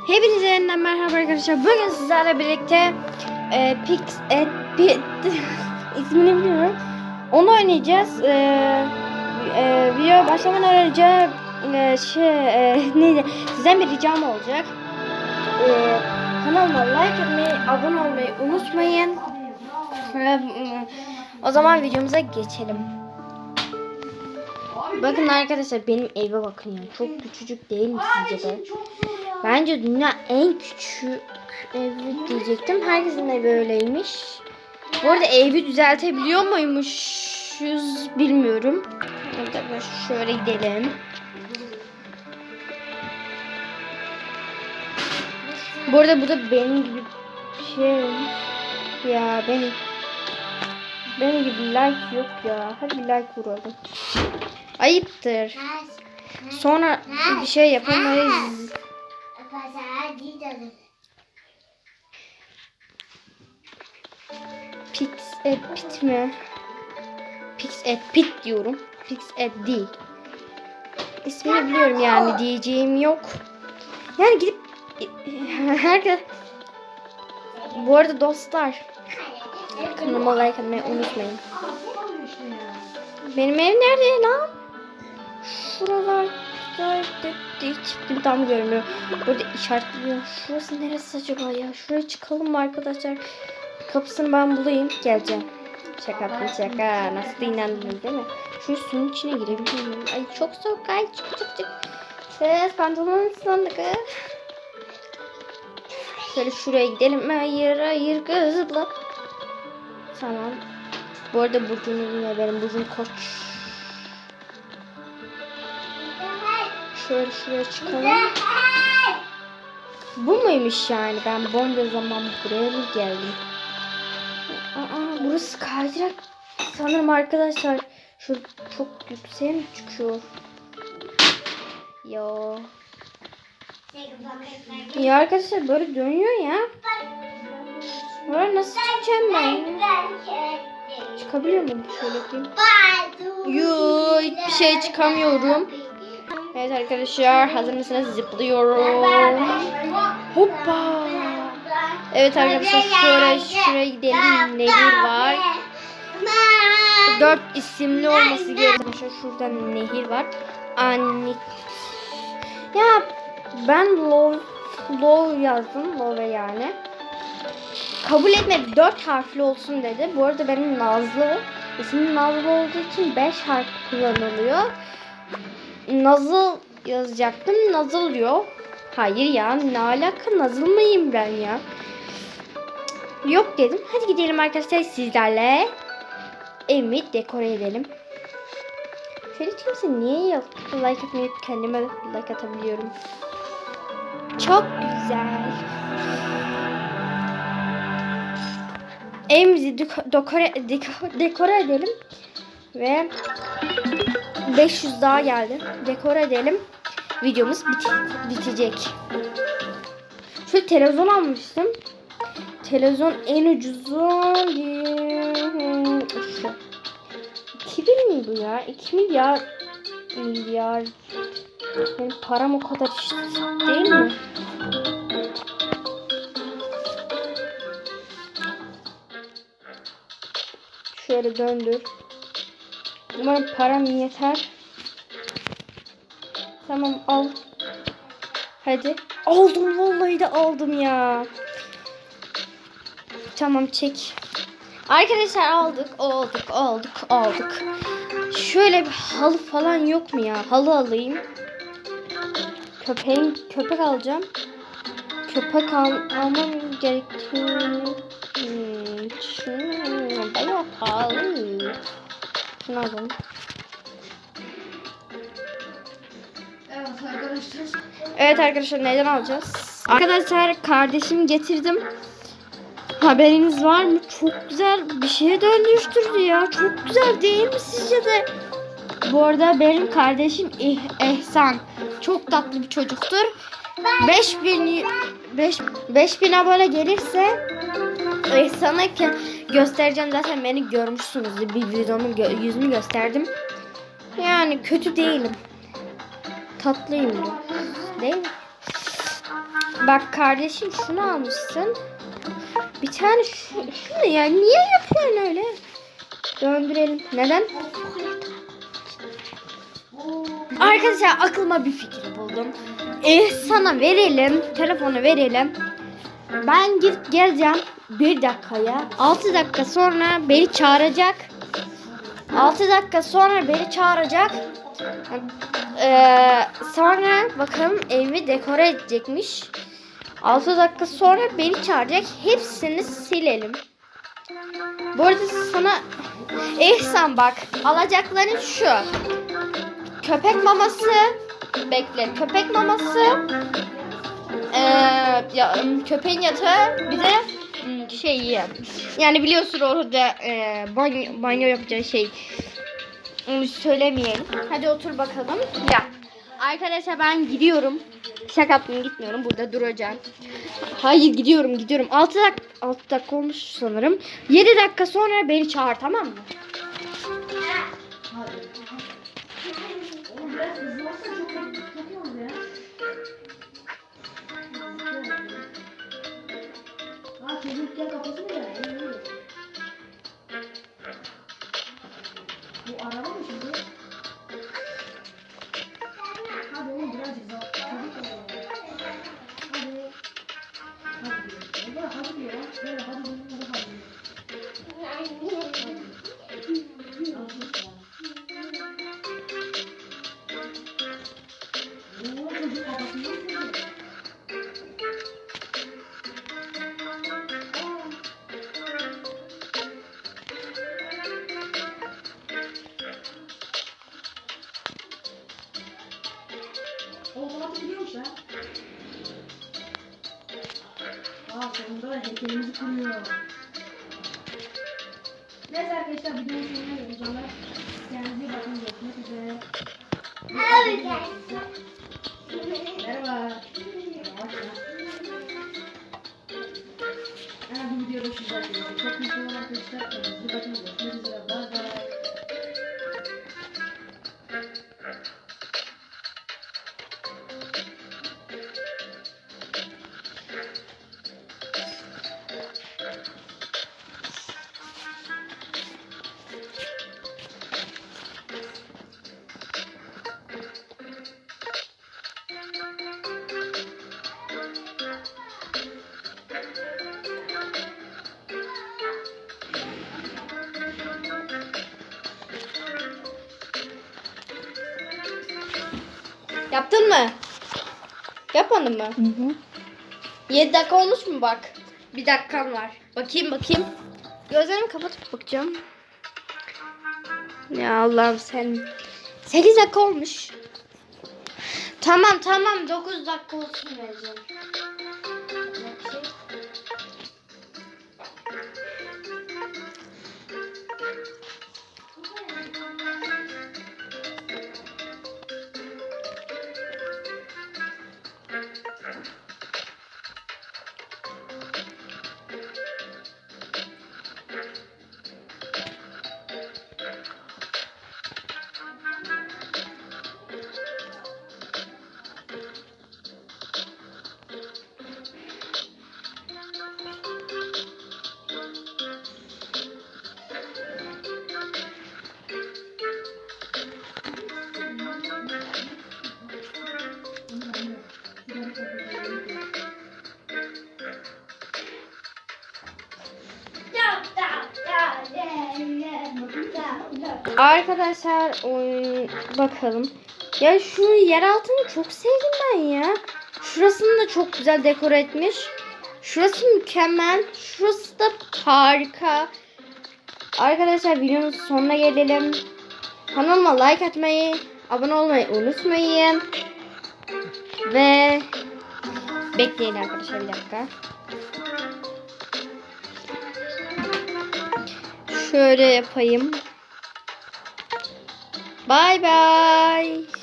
Hepinize yeniden merhaba arkadaşlar. Bugün sizlerle birlikte e, Pix et Pit ismini bilmiyorum. Onu oynayacağız. E, e, video başlamadan önce e, şey e, neydi? Sizden bir ricam olacak. E, kanalıma like etmeyi, abone olmayı unutmayın. E, o zaman videomuza geçelim. Bakın arkadaşlar benim eve bakın ya. Çok küçücük değil mi sizce de? Bence dünya en küçük evi diyecektim. Herkesin evi öyleymiş. Bu arada evi düzeltebiliyor muymuşuz bilmiyorum. Şöyle gidelim. Bu arada bu da benim gibi bir şey. Ya benim benim gibi like yok ya. Hadi like vuralım. Ayıptır. Sonra bir şey yapamayız. Pix et pit mi? Pix et pit diyorum. Pix et değil. İsmini biliyorum yani diyeceğim yok. Yani gidip herkes bu arada dostlar kanalıma like atmayı unutmayın. Benim ev nerede lan? Şuralarda hiç tam görmüyor. Burada işaretliyor. Şurası neresi acaba ya? Şuraya çıkalım mı arkadaşlar? Kapısını ben bulayım. Geleceğim. Şaka yaptım şaka. Nasıl inandın değil mi? Şu suyun içine girebilir miyim? Ay çok soğuk. Ay çık çık çık. Ses pantolonun ıslandı. Şöyle şuraya gidelim. Hayır hayır kızlar. Tamam. Bu arada burcunuz ne? Benim burcum koç. Şöyle şuraya çıkalım. Bu muymuş yani? Ben bunca zaman buraya mı geldim? Aa, burası kaydırak. Sanırım arkadaşlar. Şu çok yükseğe mi çıkıyor? Yo. Ya arkadaşlar böyle dönüyor ya. Buraya nasıl çıkacağım ben? Çıkabiliyor muyum? Şöyle yapayım. Yo, hiçbir şey çıkamıyorum. Evet arkadaşlar hazır mısınız? Zıplıyorum. Hoppa. Evet arkadaşlar şöyle şuraya gidelim. Nehir var. Dört isimli olması gerekiyor. Şurada nehir var. Anne. Ya ben low, low yazdım. Low yani. Kabul etmedi. Dört harfli olsun dedi. Bu arada benim Nazlı. İsmim Nazlı olduğu için beş harf kullanılıyor. Nazıl yazacaktım. Nazıl diyor. Hayır ya ne alaka nazıl mıyım ben ya? Yok dedim. Hadi gidelim arkadaşlar sizlerle. Evimi dekore edelim. Şöyle kimse niye yok? Like atmayıp kendime like atabiliyorum. Çok güzel. Evimizi deko- dekore, deko- dekore edelim. Ve 500 daha geldi. Dekore edelim. Videomuz bit- bitecek. Şöyle televizyon almıştım. Televizyon en ucuzu şu. 2000 mi bu ya? 2 milyar milyar benim param o kadar işte değil mi? Şöyle döndür. Umarım param yeter. Tamam al. Hadi. Aldım vallahi de aldım ya. Tamam çek. Arkadaşlar aldık, aldık, aldık, aldık. Şöyle bir halı falan yok mu ya? Halı alayım. Köpeğin köpek alacağım. Köpek al, almam gerekiyor. Hmm, şunu, ben yok. Şunu alalım. Evet arkadaşlar neden alacağız? Arkadaşlar kardeşim getirdim. Haberiniz var mı? Çok güzel bir şeye dönüştürdü ya. Çok güzel değil mi sizce de? Bu arada benim kardeşim İh- Ehsan. Çok tatlı bir çocuktur. 5000 5 5000 abone gelirse Ehsan'a ke- göstereceğim zaten beni görmüşsünüz. Bir videomun gö- yüzümü gösterdim. Yani kötü değilim. Tatlıyım. Değil mi? Bak kardeşim şunu almışsın. Bir tane şu, şu ne ya? Niye yapıyorsun öyle? Döndürelim. Neden? Arkadaşlar aklıma bir fikir buldum. Eh sana verelim. Telefonu verelim. Ben gidip geleceğim bir dakikaya. 6 dakika sonra beni çağıracak. 6 dakika sonra beni çağıracak. Ee, sonra bakalım evi dekore edecekmiş. 6 dakika sonra beni çağıracak. Hepsini silelim. Bu arada sana İhsan bak alacakların şu. Köpek maması. Bekle köpek maması. Ee, ya, köpeğin yatağı bir de hmm, şey yani biliyorsun orada e, banyo, banyo yapacağı şey onu söylemeyelim. Hadi otur bakalım. Ya. Arkadaşlar ben gidiyorum. Şaka yaptım gitmiyorum. Burada duracağım. Hayır gidiyorum gidiyorum. 6 dakika 6 dakika olmuş sanırım. 7 dakika sonra beni çağır tamam mı? İyi, iyi. Bu araba Otomatik biliyormuş ha. Aa sonunda da heykelimizi kuruyor. Neyse arkadaşlar videonun sonuna geleceğim. Kendinize iyi bakın. Görüşmek üzere. Merhaba. Ha, bu videoda şu arkadaşlar. Çok mutlu olan arkadaşlar. Kendinize bakın. Görüşmek üzere. Yaptın mı? Yapmadın mı? 7 dakika olmuş mu bak? Bir dakikan var. Bakayım bakayım. Gözlerimi kapatıp bakacağım. Ya Allah'ım sen. 8 dakika olmuş. Tamam tamam 9 dakika olsun vereceğim. Arkadaşlar oyun bakalım. Ya şu yer altını çok sevdim ben ya. Şurasını da çok güzel dekore etmiş. Şurası mükemmel. Şurası da harika. Arkadaşlar videomuzun sonuna gelelim. Kanalıma like atmayı, abone olmayı unutmayın. Ve bekleyin arkadaşlar bir dakika. Şöyle yapayım. Bye bye.